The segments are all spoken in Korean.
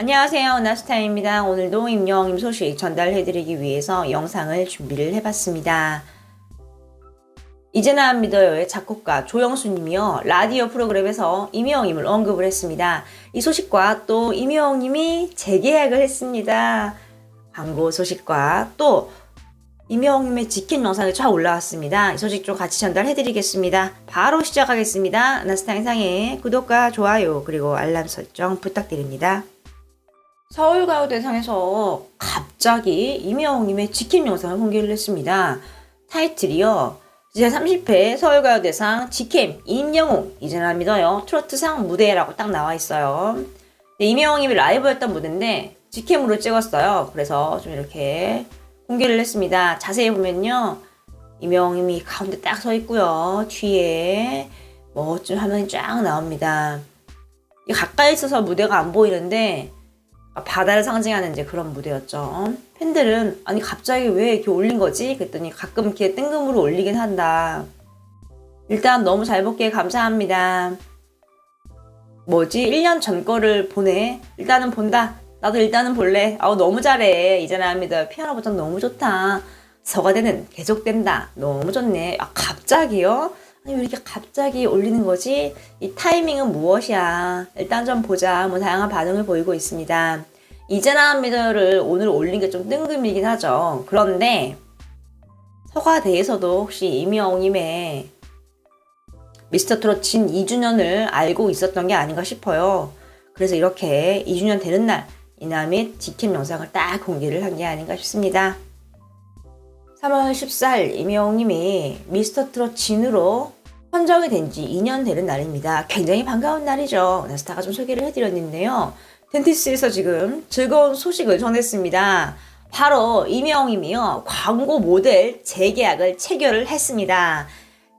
안녕하세요. 나스타입니다. 오늘도 임영임 소식 전달해드리기 위해서 영상을 준비를 해봤습니다. 이제나 믿어요의 작곡가 조영수님이요. 라디오 프로그램에서 임영임을 언급을 했습니다. 이 소식과 또 임영임이 재계약을 했습니다. 광고 소식과 또 임영임의 직캠 영상이 쫙 올라왔습니다. 이 소식 좀 같이 전달해드리겠습니다. 바로 시작하겠습니다. 나스타 영상에 구독과 좋아요 그리고 알람 설정 부탁드립니다. 서울가요대상에서 갑자기 임영웅님의 직캠 영상을 공개를 했습니다. 타이틀이요. 제30회 서울가요대상 직캠 임영웅 이제나 믿어요 트로트상 무대라고 딱 나와 있어요. 네, 임영웅님이 라이브였던 무대인데 직캠으로 찍었어요. 그래서 좀 이렇게 공개를 했습니다. 자세히 보면요. 임영웅님이 가운데 딱 서 있고요. 뒤에 멋진 화면이 쫙 나옵니다. 가까이 있어서 무대가 안 보이는데 바다를 상징하는 이제 그런 무대였죠. 팬들은 아니 갑자기 왜 이렇게 올린 거지? 그랬더니 가끔 이렇게 뜬금으로 올리긴 한다. 일단 너무 잘 볼게 감사합니다. 뭐지? 1년 전 거를 보내. 일단은 본다. 나도 일단은 볼래. 아우 너무 잘해. 이제나 합니다. 피아노 버전 너무 좋다. 서가대는 계속된다. 너무 좋네. 아 갑자기요? 왜 이렇게 갑자기 올리는 거지? 이 타이밍은 무엇이야? 일단 좀 보자. 뭐 다양한 반응을 보이고 있습니다. 이제나 합니다를 오늘 올린 게 좀 뜬금이긴 하죠. 그런데 서가대에서도 혹시 이명임의 미스터 트롯 진 2주년을 알고 있었던 게 아닌가 싶어요. 그래서 이렇게 2주년 되는 날 이남의 직캠 영상을 딱 공개를 한 게 아닌가 싶습니다. 3월 14일 임영웅님이 미스터 트롯 진으로 선정이 된 지 2년 되는 날입니다. 굉장히 반가운 날이죠. 나스타가 좀 소개를 해드렸는데요. 덴티스에서 지금 즐거운 소식을 전했습니다. 바로 임영웅님이요. 광고 모델 재계약을 체결을 했습니다.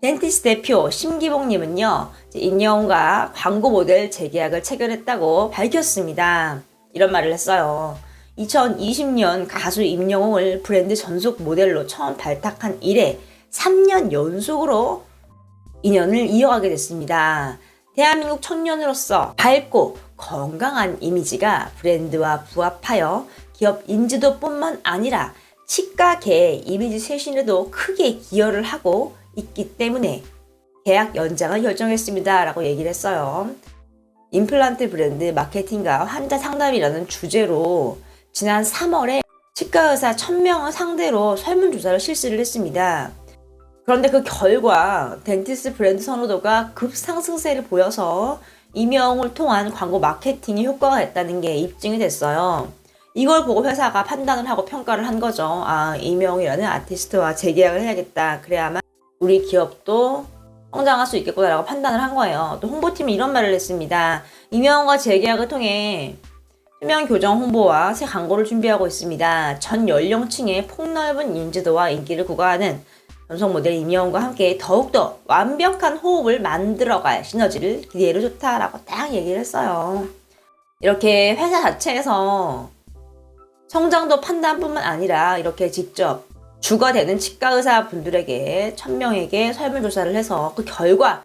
덴티스 대표 심기봉님은요. 임영웅과 광고 모델 재계약을 체결했다고 밝혔습니다. 이런 말을 했어요. 2020년 가수 임영웅을 브랜드 전속 모델로 처음 발탁한 이래 3년 연속으로 인연을 이어가게 됐습니다. 대한민국 청년으로서 밝고 건강한 이미지가 브랜드와 부합하여 기업 인지도뿐만 아니라 치과계의 이미지 쇄신에도 크게 기여를 하고 있기 때문에 계약 연장을 결정했습니다. 라고 얘기를 했어요. 임플란트 브랜드 마케팅과 환자 상담이라는 주제로 지난 3월에 치과의사 1000명을 상대로 설문조사를 실시를 했습니다. 그런데 그 결과 덴티스 브랜드 선호도가 급상승세를 보여서 이명을 통한 광고 마케팅이 효과가 있다는 게 입증이 됐어요. 이걸 보고 회사가 판단을 하고 평가를 한 거죠. 아, 이명이라는 아티스트와 재계약을 해야겠다. 그래야만 우리 기업도 성장할 수 있겠구나라고 판단을 한 거예요. 또 홍보팀이 이런 말을 했습니다. 이명과 재계약을 통해 수면 교정 홍보와 새 광고를 준비하고 있습니다. 전 연령층의 폭넓은 인지도와 인기를 구가하는 전속 모델 임영웅과 함께 더욱더 완벽한 호흡을 만들어갈 시너지를 기대해도 좋다라고 딱 얘기를 했어요. 이렇게 회사 자체에서 성장도 판단뿐만 아니라 이렇게 직접 주가 되는 치과 의사 분들에게 천명에게 설문조사를 해서 그 결과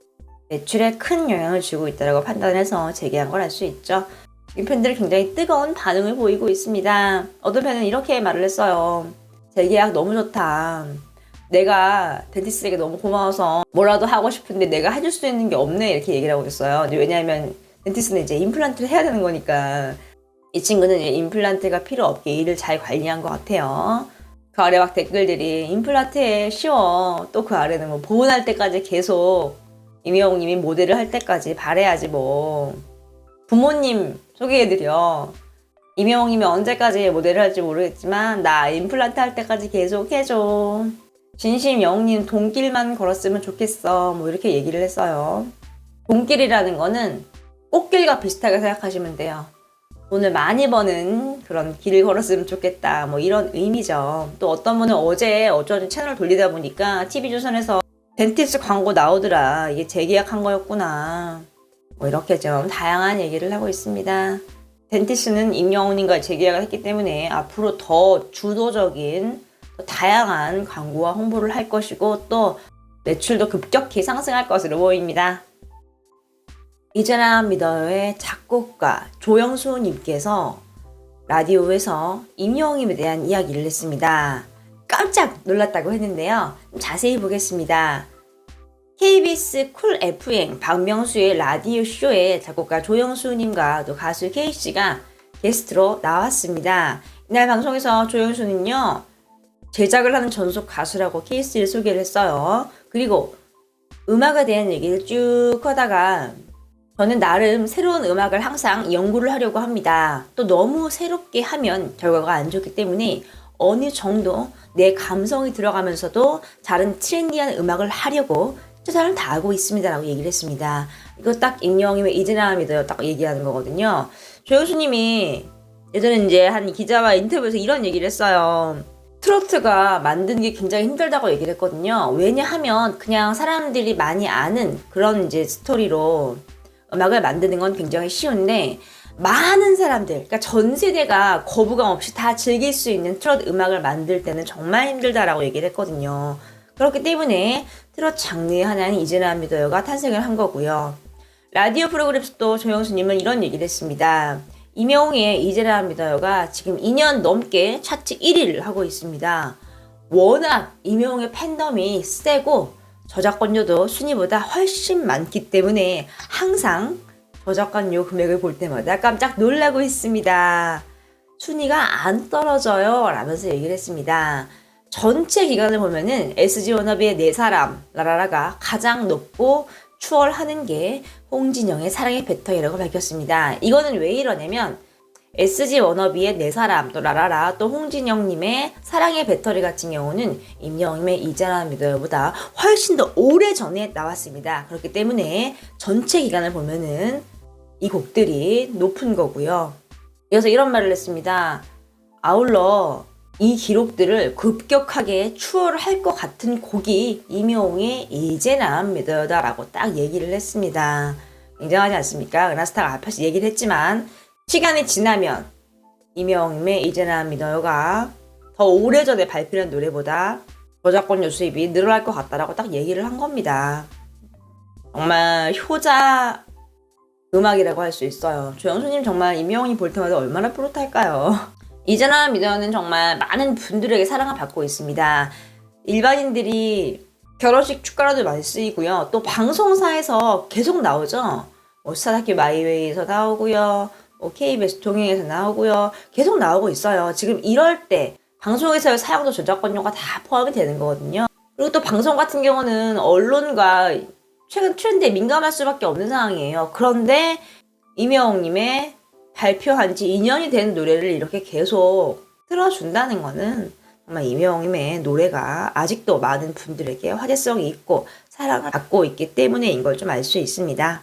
매출에 큰 영향을 주고 있다고 판단해서 재개한 걸 알 수 있죠. 지금 팬들이 굉장히 뜨거운 반응을 보이고 있습니다. 어떤 팬은 이렇게 말을 했어요. 재계약 너무 좋다. 내가 덴티스에게 너무 고마워서 뭐라도 하고 싶은데 내가 해줄 수 있는 게 없네 이렇게 얘기를 하고 있어요. 왜냐하면 덴티스는 이제 임플란트를 해야 되는 거니까 이 친구는 임플란트가 필요 없게 일을 잘 관리한 것 같아요. 그 아래 막 댓글들이 임플란트에 쉬워. 또 그 아래는 뭐 보온할 때까지 계속 임영웅님이 모델을 할 때까지 바래야지 뭐. 부모님 소개해드려. 임영웅님이 언제까지 모델을 할지 모르겠지만 나 임플란트 할 때까지 계속 해줘. 진심 영웅님 돈길만 걸었으면 좋겠어. 뭐 이렇게 얘기를 했어요. 돈길이라는 거는 꽃길과 비슷하게 생각하시면 돼요. 돈을 많이 버는 그런 길을 걸었으면 좋겠다. 뭐 이런 의미죠. 또 어떤 분은 어제 어쩌지 채널 돌리다 보니까 TV조선에서 덴티스 광고 나오더라. 이게 재계약한 거였구나. 뭐 이렇게 좀 다양한 얘기를 하고 있습니다. 덴티스는 임영웅님과 재계약을 했기 때문에 앞으로 더 주도적인 다양한 광고와 홍보를 할 것이고 또 매출도 급격히 상승할 것으로 보입니다. 이제나 믿어요의 작곡가 조영수님께서 라디오에서 임영웅에 대한 이야기를 했습니다. 깜짝 놀랐다고 했는데요. 자세히 보겠습니다. KBS 쿨 FM 박명수의 라디오 쇼에 작곡가 조영수님과 또 가수 K씨가 게스트로 나왔습니다. 이날 방송에서 조영수는요, 제작을 하는 전속 가수라고 K씨를 소개를 했어요. 그리고 음악에 대한 얘기를 쭉 하다가 저는 나름 새로운 음악을 항상 연구를 하려고 합니다. 또 너무 새롭게 하면 결과가 안 좋기 때문에 어느 정도 내 감성이 들어가면서도 다른 트렌디한 음악을 하려고 최선을 다하고 있습니다라고 얘기를 했습니다. 이거 딱 익명이면 이제나 믿어요. 딱 얘기하는 거거든요. 조효수님이 예전에 이제 한 기자와 인터뷰에서 이런 얘기를 했어요. 트로트가 만드는 게 굉장히 힘들다고 얘기를 했거든요. 왜냐하면 그냥 사람들이 많이 아는 그런 이제 스토리로 음악을 만드는 건 굉장히 쉬운데 많은 사람들, 그러니까 전 세대가 거부감 없이 다 즐길 수 있는 트롯 음악을 만들 때는 정말 힘들다라고 얘기를 했거든요. 그렇기 때문에 트롯 장르의 하나는 이제나 믿어요가 탄생을 한 거고요. 라디오 프로그램에서도 조영수님은 이런 얘기를 했습니다. 이명웅의 이제나 믿어요가 지금 2년 넘게 차트 1위를 하고 있습니다. 워낙 이명웅의 팬덤이 세고 저작권료도 순위보다 훨씬 많기 때문에 항상 저작권료 금액을 볼 때마다 깜짝 놀라고 있습니다. 순위가 안 떨어져요. 라면서 얘기를 했습니다. 전체 기간을 보면은 SG 워너비의 네 사람, 라라라가 가장 높고 추월하는 게 홍진영의 사랑의 배터리라고 밝혔습니다. 이거는 왜 이러냐면 SG 워너비의 네 사람, 또 라라라, 또 홍진영님의 사랑의 배터리 같은 경우는 임영임의 이자라 믿어요보다 훨씬 더 오래 전에 나왔습니다. 그렇기 때문에 전체 기간을 보면은 이 곡들이 높은 거고요. 그래서 이런 말을 했습니다. 아울러 이 기록들을 급격하게 추월할 것 같은 곡이 임영웅의 이제나 믿어요다라고 딱 얘기를 했습니다. 굉장하지 않습니까? 은하스타가 앞에서 얘기를 했지만 시간이 지나면 임영웅의 이제나 믿어요가 더 오래전에 발표한 노래보다 저작권료 수입이 늘어날 것 같다라고 딱 얘기를 한 겁니다. 정말 효자 음악이라고 할 수 있어요. 조영수님 정말 임영웅이 볼 때마다 얼마나 뿌듯할까요? 이제나 믿어요는 정말 많은 분들에게 사랑을 받고 있습니다. 일반인들이 결혼식 축가로도 많이 쓰이고요. 또 방송사에서 계속 나오죠. 뭐 스타다큐 마이웨이에서 나오고요. 뭐 KBS 동행에서 나오고요. 계속 나오고 있어요. 지금 이럴 때 방송에서의 사용도 저작권료가 다 포함이 되는 거거든요. 그리고 또 방송 같은 경우는 언론과 최근 트렌드에 민감할 수밖에 없는 상황이에요. 그런데 이명웅님의 발표한 지 2년이 된 노래를 이렇게 계속 틀어준다는 거는 정말 이명웅님의 노래가 아직도 많은 분들에게 화제성이 있고 사랑을 받고 있기 때문에인 걸 좀 알 수 있습니다.